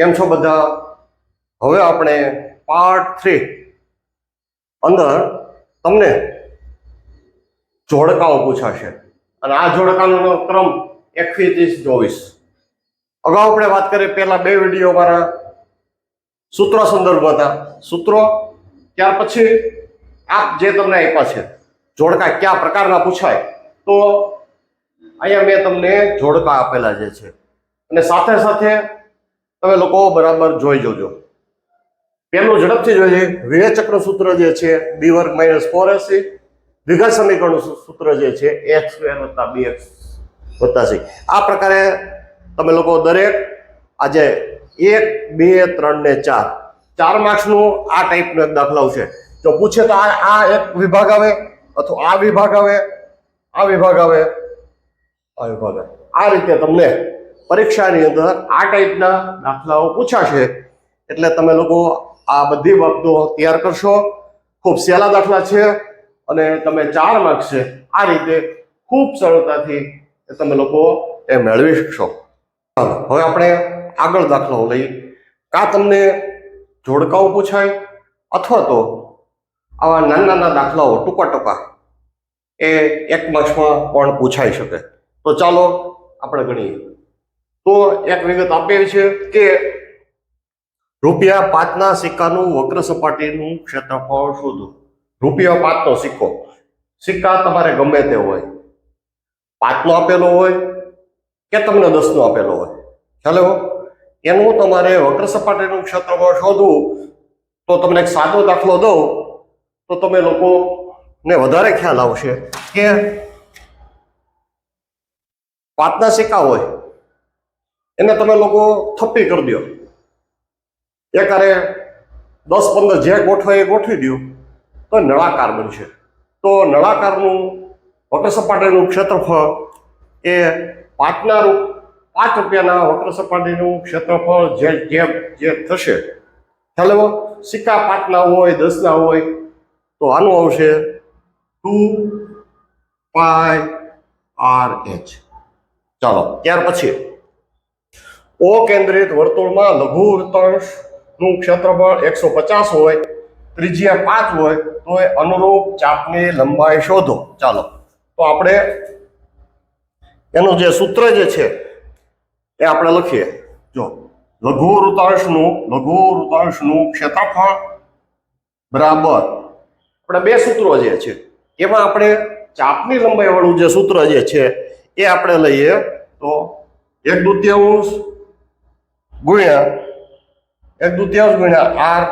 કેમ છો બધા? હવે આપણે પાર્ટ થ્રી અંદર તમને જોડકાઓ પૂછાશે. અને આ જોડકાનો ક્રમ એકવીસ ચોવીસ. અગાઉ આપણે વાત કરીએ પહેલા બે વીડિયો મારા સૂત્રો સંદર્ભ હતા. સૂત્રો, ત્યાર પછી આપ જે તમને આપ્યા છે, જોડકા કયા પ્રકારના પૂછાય, તો અહીંયા મેં તમને જોડકા આપેલા જે છે. અને સાથે સાથે તમે લોકો બરાબર જોઈ જોજો. પેલું ઝડપથી જોઈએ. વિવેચક્ર સૂત્ર જે છે બી વર્ગ માઇનસ ફોર એસી દ્વિઘાત સમીકરણનું સૂત્ર જે છે એક્સ સ્ક્વેર વત્તા બી એક્સ વત્તા સી આ પ્રકારે તમે લોકો દરેક આજે એક, બે, ત્રણ ને ચાર ચાર માર્ક્સનું આ ટાઈપનો એક દાખલો છે જો પૂછે તો આ આ એક વિભાગ આવે અથવા આ વિભાગ આવે, આ વિભાગ આવે, આ વિભાગ આવે. આ રીતે તમને પરીક્ષાની અંદર આ ટાઈપના દાખલાઓ પૂછાશે. એટલે તમે લોકો આ બધી બાબતો તૈયાર કરશો. ખૂબ સહેલા દાખલા છે અને તમે ચાર માર્ક્સ છે. આ રીતે ખૂબ સરળતાથી તમે લોકો એ મેળવી શકશો. હવે આપણે આગળ દાખલાઓ લઈએ. કાં તમને જોડકાઓ પૂછાય અથવા તો આવા નાના નાના દાખલાઓ ટૂંકા ટૂંકા એ એક માર્ક્સમાં પણ પૂછાઈ શકે. તો ચાલો, આપણે ગણીએ. તો એક વિગત આપેલી છે કે રૂપિયા પાંચના સિક્કાનું વક્ર સપાટીનું ક્ષેત્રફળ શોધો. રૂપિયા પાંચનો સિક્કો. સિક્કા તમારે ગમે તે હોય. પાંચનો આપેલો હોય કે તમને દસનો આપેલો હોય. ખ્યાલ એનું તમારે વક્ર સપાટીનું ક્ષેત્રફળ શોધવું, તો તમને એક સાદો દાખલો દઉં, તો તમે લોકોને વધારે ખ્યાલ આવશે કે પાંચના સિક્કા હોય એને તમે લોકો થપ્પી કરી દો. એકારે દસ પંદર જે ગોઠવાય એ ગોઠવી દો, તો નળાકાર બનશે. તો નળાકારનું વક્ર સપાટીનું ક્ષેત્રફળ એ પાંચના રૂપ પાંચ રૂપિયાના વક્ર સપાટીનું ક્ષેત્રફળ જે જે જે થશે. ખ્યાલ? સિક્કા પાંચના હોય, દસના હોય, તો આનું આવશે ટુ પાય આર એચ. ચાલો, ત્યાર પછી કેન્દ્રિત વર્તુળમાં લઘુ વૃત્તાંશનું ક્ષેત્રફળ એકસો પચાસ હોય, ત્રિજ્યા પાંચ હોય, તો એ અનુરૂપ ચાપની લંબાઈ શોધો. ચાલો. તો આપણે એનું જે સૂત્ર જે છે, એ આપણે લખીએ. જો, લઘુ વૃતાંશનું લઘુ વૃતાંશનું ક્ષેત્રફળ બરાબર. આપણે બે સૂત્રો જે છે, એમાં આપણે ચાપની લંબાઈવાળું જે સૂત્ર જે છે, એ આપણે લઈએ તો એક દુત્યાંશ ગુણ્યા એક દુત્યાંશ ગુણ્યા આર.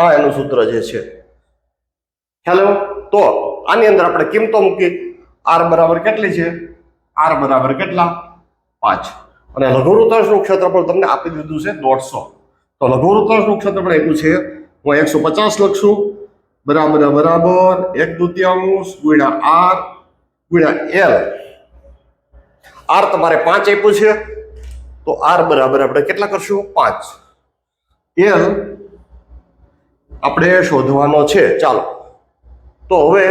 આ એનું સૂત્ર જે છે. હેલો તો આની અંદર આપણે કિંમતો મૂકી આર બરાબર કેટલી છે? આર બરાબર કેટલા? પાંચ. અને લઘુવૃતાંશનું ક્ષેત્રફળ તમને આપી દીધું છે દોઢસો. તો લઘુવૃતાંશનું ક્ષેત્રફળ એટલું છે. હું એકસો પચાસ લખશું. બરાબર બરાબર. એક દુત્યાંશ ગુણ્યા આર ગુણ્યા એલ. આર તમારે પાંચ આપ્યું છે. તો આર બરાબર આપણે કેટલા કરશું? પાંચ. એલ આપણે શોધવાનો છે. ચાલો. તો હવે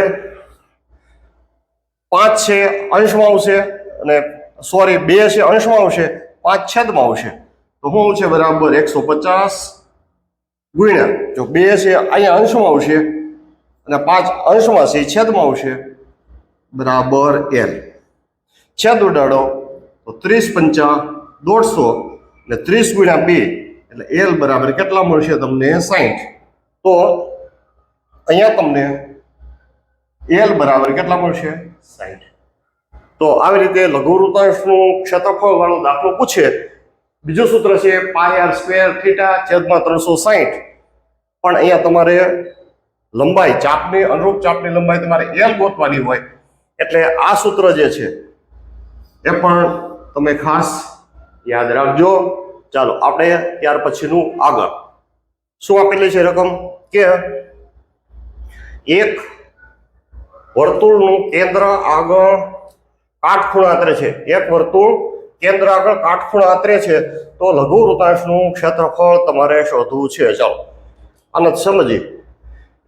પાંચ છે અંશમાં આવશે અને સોરી, બે છે અંશમાં આવશે, પાંચ છેદમાં આવશે. તો શું છે બરાબર એકસો પચાસ ગુણ્યા. જો બે છે અહીંયા અંશમાં આવશે અને પાંચ અંશમાં છે, છેદમાં આવશે. બરાબર એલ છેદ ઉડાડો. તો ત્રીસ પંચા દોઢસો એટલે ત્રીસ ગુણ્યા બે એટલે એલ બરાબર કેટલા મળશે તમને સાહીઠ તો અહીંયા તમને એલ બરાબર કેટલા મળશે? સાહીઠ તો આવી રીતે લઘુવૃતાંશનું ક્ષેત્રફળ વાળો દાખલો પૂછે. બીજું સૂત્ર છે પાય આર સ્ક્વેર થીટા છેદમાં ત્રણસો સાહીઠ પણ અહીંયા તમારે લંબાઈ, ચાપની, અનુરૂપ ચાપની લંબાઈ તમારે એલ ગોતવાની હોય. એટલે આ સૂત્ર જે છે, એ પણ તમે ખાસ યાદ રાખજો. ચાલો, આપણે ત્યાર પછીનું આગળ. શું આપેલી છે રકમ? કે એક વર્તુળનું કેન્દ્ર આગળ કાટખૂણા આતરે છે. એક વર્તુળ કેન્દ્ર આગળ કાટખૂણા આતરે છે. તો લઘુ વૃતાંશનું ક્ષેત્રફળ તમારે શોધવું છે. ચાલો, આને સમજીએ.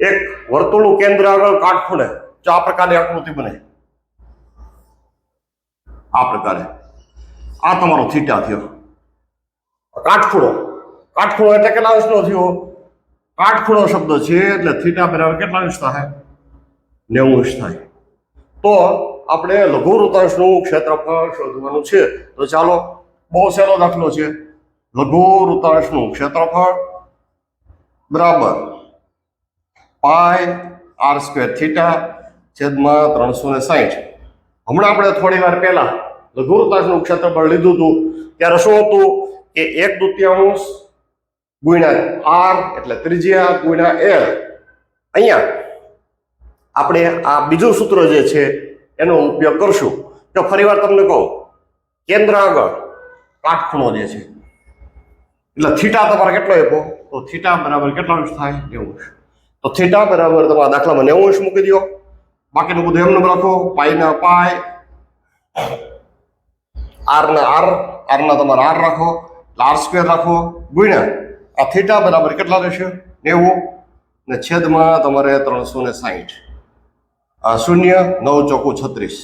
એક વર્તુળનું કેન્દ્ર આગળ કાટખૂણે. જો આ પ્રકારની આકૃતિ બને આ પ્રકારે. આ તમારો થીટા થયો. કાટખૂળો કાટખૂળો એટલે કેટલા અંશનો થયો? કાટખૂળો શબ્દ છે એટલે થીટા બરાબર કેટલા અંશ થાય? નેવું અંશ થાય. તો આપણે લઘુ વૃતાંશનું ક્ષેત્રફળ શોધવાનું છે. તો ચાલો, બહુ સહેલો દાખલો છે. લઘુ વૃતાંશનું ક્ષેત્રફળ બરાબર પાય આર સ્ક્વેર થીટા છેદમાં ત્રણસો ને સાહીઠ હમણાં આપણે થોડી વાર પહેલા લઘુ વૃતાંશનું ક્ષેત્રફળ લીધું હતું. ત્યારે શું હતું કે એક દુત્યાંશ ગુણ્યા આર એટલે ત્રિજ્યા ગુણ્યા એલ. અહીંયા આપણે આ બીજું સૂત્ર જે છે એનો ઉપયોગ કરશું. તો ફરીવાર તમને કહું કેન્દ્ર આગળ કાટખૂણો જે છે. એટલે થીટા તમારે કેટલો આપ્યો? તો થીટા બરાબર કેટલો અંશ થાય? નેવું તો થીટા બરાબર તમારા દાખલામાં નેવું અંશ મૂકી દો બાકીનું બધું એમને રાખો પાઈના પાય આર ના આર આરના તમારે આર રાખો આર સ્ક્વેર રાખો, ગુણ્યા આ થીટા બરાબર કેટલા રહેશે? નેવું. ને છેદમાં તમારે ત્રણસો ને સાહીઠ. શૂન્ય, નવ ચોખ્ખું છત્રીસ.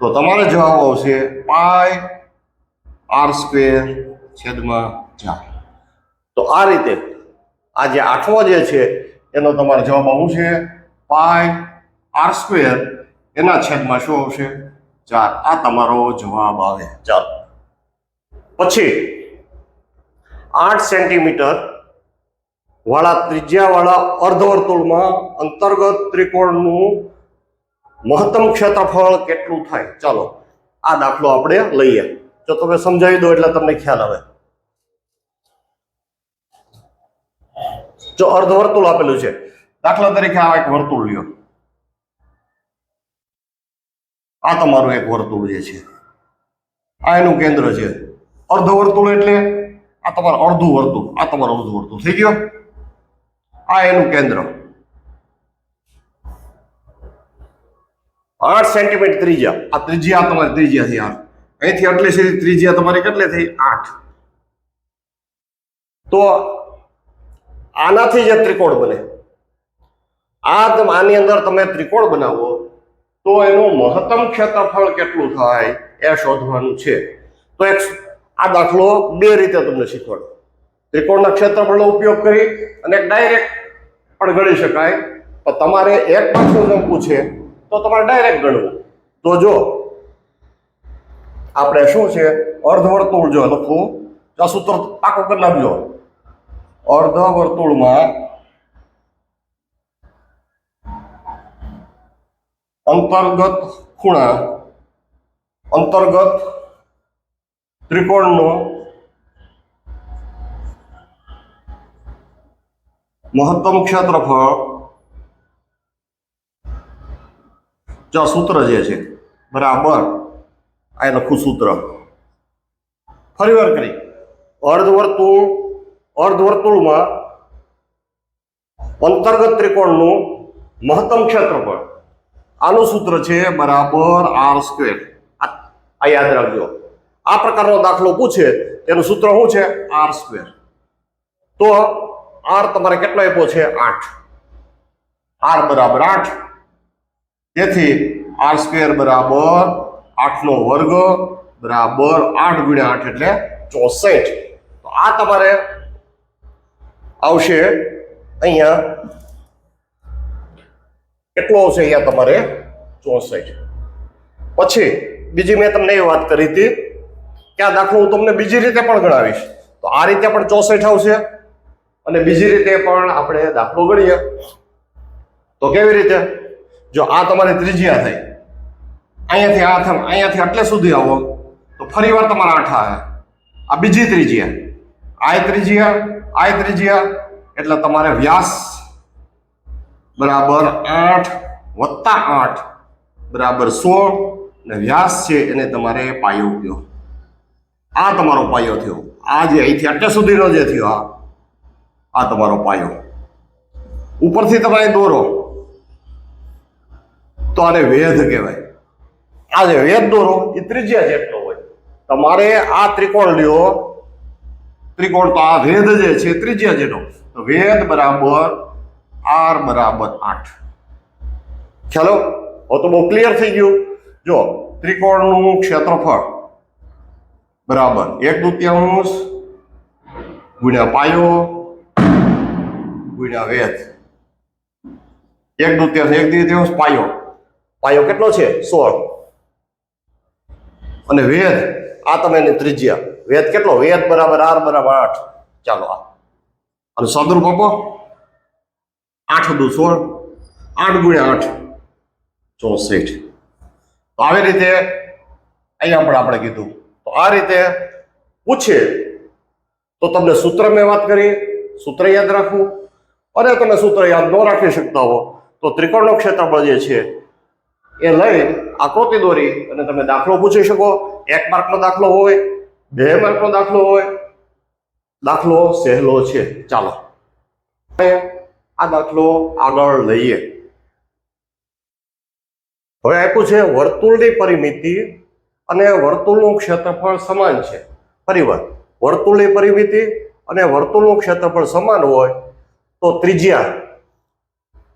તો તમારો જવાબ આવશે પાય આર સ્ક્વેર છેદમાં ચાર. તો આ રીતે આ જે આઠમો જે છે, એનો તમારો જવાબ આવું છે પાય આર સ્ક્વેર એના છેદમાં શું આવશે? ચાર આ તમારો જવાબ આવે. ચાલો. પછી, આઠ સેન્ટીમીટર વાળા ત્રિજ્યાવાળા અર્ધવર્તુળમાં અંતર્ગત ત્રિકોણનું મહત્તમ ક્ષેત્રફળ કેટલું થાય? ચાલો, આ દાખલો આપણે લઈએ. જો તમે સમજાવી દો એટલે તમને ખ્યાલ આવે. જો અર્ધવર્તુળ આપેલું છે. દાખલા તરીકે આ એક વર્તુળ લ્યો. આ તમારું એક વર્તુળ જે છે, આ એનું કેન્દ્ર છે. અર્ધવર્તુળ એટલે આ તમારું અડધું વર્તુળ, આ તમારું અડધું વર્તુળ. થઈ ગયો? આ એનું કેન્દ્ર. આઠ સેન્ટીમીટર ત્રિજ્યા. આ ત્રિજ્યા તમારી ત્રિજ્યા થઈ, આઠ. અહીંથી આટલી સુધી ત્રિજ્યા તમારી કેટલી થઈ? આઠ. તો આનાથી જે ત્રિકોણ બને, આ આની અંદર તમે ત્રિકોણ બનાવો તો એનું મહત્તમ ક્ષેત્રફળ કેટલું થાય એ શોધવાનું છે. તો એક આ દાખલો બે રીતે તમને શીખવાડો. ત્રિકોણના ક્ષેત્રફળનો ઉપયોગ કરી અને ડાયરેક્ટ પણ ગણી શકાય. પણ તમારે એક પાછું જો પૂછે તો તમારે ડાયરેક્ટ ગણવું. તો જો આપણે શું છે? અર્ધવર્તુળ જો લખવું, તો આ સૂત્ર પાકો કરી નાખજો. અર્ધવર્તુળમાં અંતર્ગત ખૂણા, અંતર્ગત ત્રિકોણનો મહત્તમ ક્ષેત્રફળ જો સૂત્ર જે છે, બરાબર, આ લખું સૂત્ર. ફરી વાર કરી. અર્ધવર્તુળ, અર્ધવર્તુળમાં અંતર્ગત ત્રિકોણનું મહત્તમ ક્ષેત્રફળ. આનું સૂત્ર છે બરાબર આર સ્ક્વેર આ યાદ રાખજો. આ પ્રકારનો દાખલો પૂછે, તેનું સૂત્ર શું છે? આર સ્ક્વેર તો આર તમારે કેટલો આપ્યો છે? આઠ. આર બરાબર આઠ. તેથી આર સ્ક્વેર બરાબર આઠનો વર્ગ બરાબર આઠ ગુણ્યા આઠ એટલે ચોસઠ. તો આ તમારે આવશે અહીંયા કેટલો આવશે અહીંયા તમારે? ચોસઠ. પછી બીજી મેં તમને એ વાત કરી હતી કે આ દાખલો હું તમને બીજી રીતે પણ ગણાવીશ. તો આ રીતે પણ ચોસઠ આવશે અને બીજી રીતે પણ આપણે દાખલો ગણીએ. તો કેવી રીતે? જો આ તમારી ત્રિજ્યા થઈ. અહીંયાથી આ થાય અહીંયાથી આટલે સુધી આવો. તો ફરી વાર તમારા આઠ આવે. આ બીજી ત્રિજ્યા. આ ત્રિજ્યા આ ત્રિજ્યા, એટલે તમારે વ્યાસ બરાબર આઠ વત્તા આઠ બરાબર સોળ ને વ્યાસ છે, એને તમારે પાયો ગયો આ તમારો પાયો થયો. આ જે અહીંથી અત્યાર સુધીનો જે થયો, આ. આ તમારો પાયો. ઉપરથી તમે દોરો. તો આને વેધ કહેવાય. આ જે વેધ દોરો, એ ત્રિજ્યા જેટલો હોય. તમારે આ ત્રિકોણ લ્યો. ત્રિકોણ તો આ વેધ જે છે, ત્રિજ્યા જેટલો વેધ બરાબર આર બરાબર આઠ. ખ્યાલો હવે તો બહુ ક્લિયર થઈ ગયું. જો, ત્રિકોણનું ક્ષેત્રફળ બરાબર એક દુત્યાંશ ગુણ્યા પાયો ગુણ્યા વેધ એક દુત્યાંશ, એક દ્વિતીયાંશ પાયો. પાયો કેટલો છે? સોળ. અને વેદ આ તમે એની ત્રિજ્યા. વેદ કેટલો? વેદ બરાબર આર બરાબર આઠ. ચાલો આ. અને સદરૂપ આપો. આઠ દુ સોળ, આઠ ગુણ્યા આઠ, ચોસઠ. તો આવી રીતે અહીંયા પણ આપણે કીધું. તો આ રીતે પૂછે તો તમને સૂત્ર મેં વાત કરી, સૂત્ર યાદ રાખવું. અને તમે સૂત્ર યાદ ન રાખી શકતા હો, તો ત્રિકોણનો ક્ષેત્રફળ જે છે, એ લઈ આકૃતિ દોરી અને તમે દાખલો પૂછી શકો. એક માર્કનો દાખલો હોય, બે માર્કનો દાખલો હોય. દાખલો સહેલો છે. ચાલો. આ દાખલો આગળ લઈએ. હવે આપ્યું છે વર્તુળની પરિમિતિ અને વર્તુળનું ક્ષેત્રફળ સમાન છે. ફરીવાર વર્તુળની પરિમિતિ અને વર્તુળનું ક્ષેત્રફળ સમાન હોય તો ત્રિજ્યા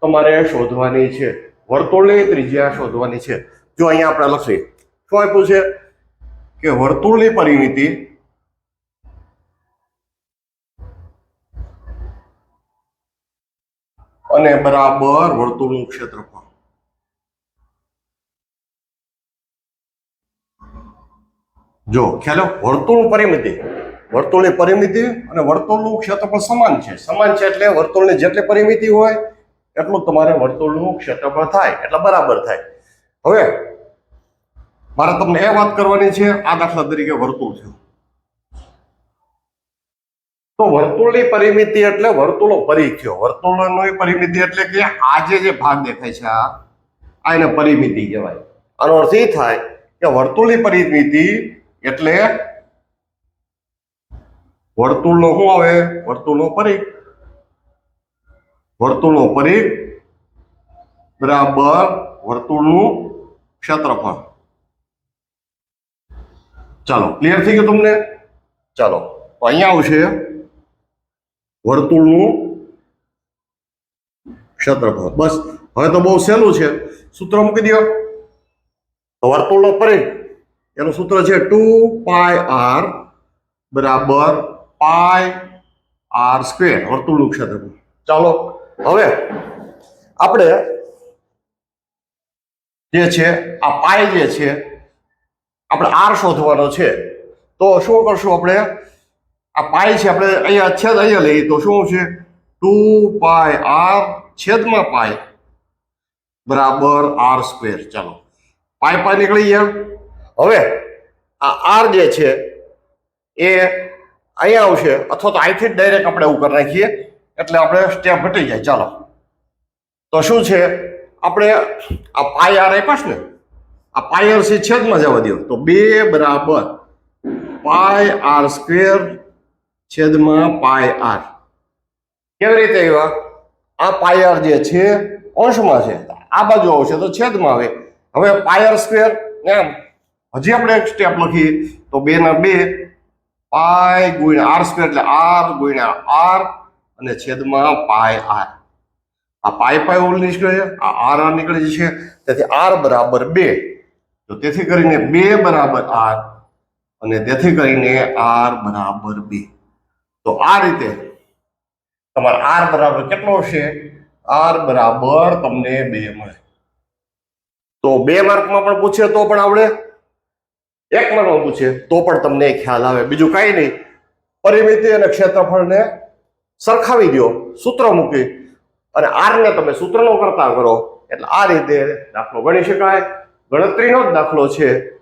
તમારે શોધવાની છે. વર્તુળની ત્રિજ્યા શોધવાની છે. જો અહીંયા આપણે લખીએ, શું આપ્યું છે? કે વર્તુળની પરિમિતિ અને બરાબર વર્તુળનું ક્ષેત્રફળ. જો, ખ્યાલો? વર્તુળ પરિમિતિ. વર્તુળની પરિમિતિ અને વર્તુળનું ક્ષેત્રફળ સમાન છે. સમાન છે એટલે વર્તુળની જેટલી પરિમિતિ હોય, એટલું તમારે વર્તુળનું ક્ષેત્રફળ થાય, એટલે બરાબર થાય. હવે, મારે તમને એ વાત કરવાની છે, આ દાખલા તરીકે વર્તુળ થયું તો વર્તુળની પરિમિતિ એટલે વર્તુળનો પરિઘ થયો. વર્તુળની પરિમિતિ એટલે કે આજે જે ભાગ દેખાય છે આ આ એને પરિમિતિ કહેવાય. આનો અર્થ એ થાય કે વર્તુળની પરિમિતિ એટલે વર્તુળનો શું આવે? વર્તુળનો પરિઘ વર્તુળનો પરિઘ બરાબર વર્તુળનું ક્ષેત્રફળ. ચાલો ક્લિયર થઈ ગયું તમને? ચાલો, તો અહીંયા આવશે. વર્તુળનું ક્ષેત્રફળ. બસ, હવે તો બહુ સહેલું છે. સૂત્ર મૂકી દો વર્તુળનો પરિઘ, એનું સૂત્ર છે ટુ પાય આર બરાબર પાય આર સ્ક્વેર, વર્તુળનું ક્ષેત્રફળ. ચાલો, હવે આપણે જે છે, આ પાય જે છે, આપણે આર શોધવાનો છે. તો શું કરશું આપણે? આ પાય છે, આપણે અહીંયા છેદ અહીંયા લઈએ તો શું છે? ટુ પાય આર છેદમાં પાય બરાબર આર સ્ક્વેર. ચાલો. પાય પાય નીકળી ગયા. હવે આ આર જે છે, એ અહીંયા આવશે. અથવા તો અહીંથી જ ડાયરેક્ટ આપણે એવું કરી નાખીએ. એટલે આપણે સ્ટેપ ઘટી જાય. ચાલો. તો શું છે? આપણે આ પાય આર આપ્યા ને? આ પાય આર છેદમાં જવા દો તો બે બરાબર પાય આર સ્ક્વેર છેદમાં પાય આર. કેવી રીતે આવ્યા? આ પાય આર જે છે અંશમાં છે. આ બાજુ આવશે તો છેદમાં આવે. હવે પાય આર સ્ક્વેર એમ હજી આપણે એક સ્ટેપ લખીએ તો બે ના બે પાય ગુણ્યા આર સ્ક્વેર એટલે આર ગુણ્યા આર અને છેદમાં પાય આર. આ પાય પાય ઓલ નીકળે છે આ આર આર નીકળે છે તેથી આર બરાબર બે. તો તેથી કરીને બે બરાબર આર અને તેથી કરીને આર બરાબર બે. તો આ રીતે તમારે આર બરાબર કેટલો હશે? આર બરાબર તમને બે મળે. તો બે માર્કમાં પણ પૂછે તો પણ આવડે. એક માર્કમાં પૂછે તો પણ તમને ખ્યાલ આવે. બીજું કાંઈ નહીં. પરિમિતિ અને ક્ષેત્રફળને સરખાવી દો. સૂત્ર મૂકી. અને આરને તમે સૂત્રનો કરતા કરો. એટલે આ રીતે દાખલો ગણી શકાય. ગણતરીનો જ દાખલો છે.